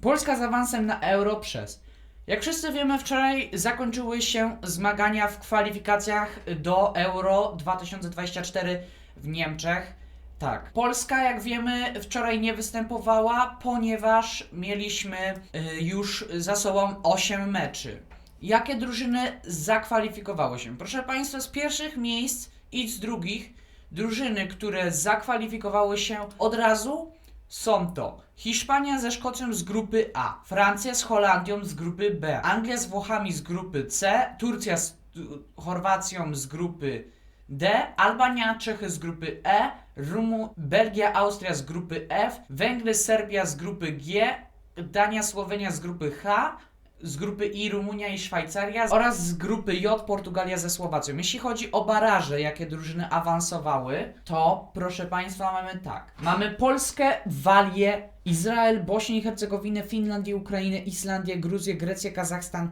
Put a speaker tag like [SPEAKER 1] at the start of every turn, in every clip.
[SPEAKER 1] Polska z awansem na Euro przez. Jak wszyscy wiemy, wczoraj zakończyły się zmagania w kwalifikacjach do Euro 2024 w Niemczech. Tak. Polska, jak wiemy, wczoraj nie występowała, ponieważ mieliśmy y, już za sobą 8 meczy. Jakie drużyny zakwalifikowały się? Proszę Państwa, z pierwszych miejsc i z drugich drużyny, które zakwalifikowały się od razu są to Hiszpania ze Szkocją z grupy A, Francja z Holandią z grupy B, Anglia z Włochami z grupy C, Turcja z Chorwacją z grupy D, Albania, Czechy z grupy E, Rumu, Belgia, Austria z grupy F, Węgry, Serbia z grupy G, Dania, Słowenia z grupy H, z grupy I Rumunia i Szwajcaria oraz z grupy J Portugalia ze Słowacją. Jeśli chodzi o baraże, jakie drużyny awansowały, to proszę Państwa mamy tak. Mamy Polskę, Walię, Izrael, Bośnię i Hercegowinę, Finlandię, Ukrainę, Islandię, Gruzję, Grecję, Kazachstan,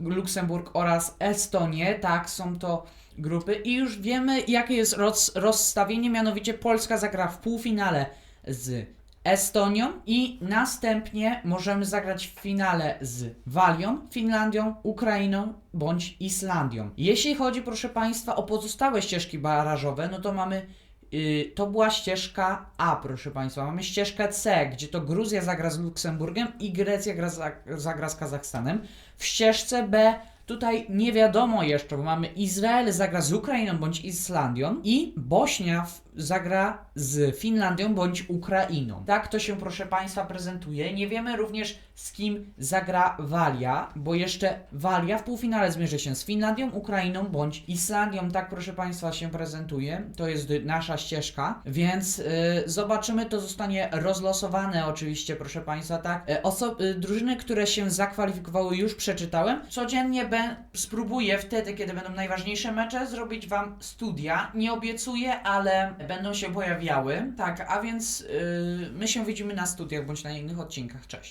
[SPEAKER 1] Luksemburg oraz Estonię. Tak, są to grupy. I już wiemy, jakie jest roz, rozstawienie, mianowicie Polska zagra w półfinale z Estonią i następnie możemy zagrać w finale z Walią, Finlandią, Ukrainą bądź Islandią. Jeśli chodzi, proszę Państwa, o pozostałe ścieżki barażowe, no to mamy y, to była ścieżka A, proszę Państwa. Mamy ścieżkę C, gdzie to Gruzja zagra z Luksemburgiem i Grecja gra, za- zagra z Kazachstanem. W ścieżce B tutaj nie wiadomo jeszcze, bo mamy Izrael zagra z Ukrainą bądź Islandią i Bośnia zagra z Finlandią bądź Ukrainą. Tak to się, proszę Państwa, prezentuje. Nie wiemy również z kim zagra Walia, bo jeszcze Walia w półfinale zmierzy się z Finlandią, Ukrainą bądź Islandią. Tak, proszę Państwa, się prezentuje. To jest nasza ścieżka, więc y, zobaczymy. To zostanie rozlosowane oczywiście, proszę Państwa, tak. Y, oso- y, drużyny, które się zakwalifikowały już przeczytałem. Codziennie spróbuję wtedy, kiedy będą najważniejsze mecze, zrobić Wam studia. Nie obiecuję, ale będą się pojawiały. Tak, a więc y, my się widzimy na studiach bądź na innych odcinkach. Cześć.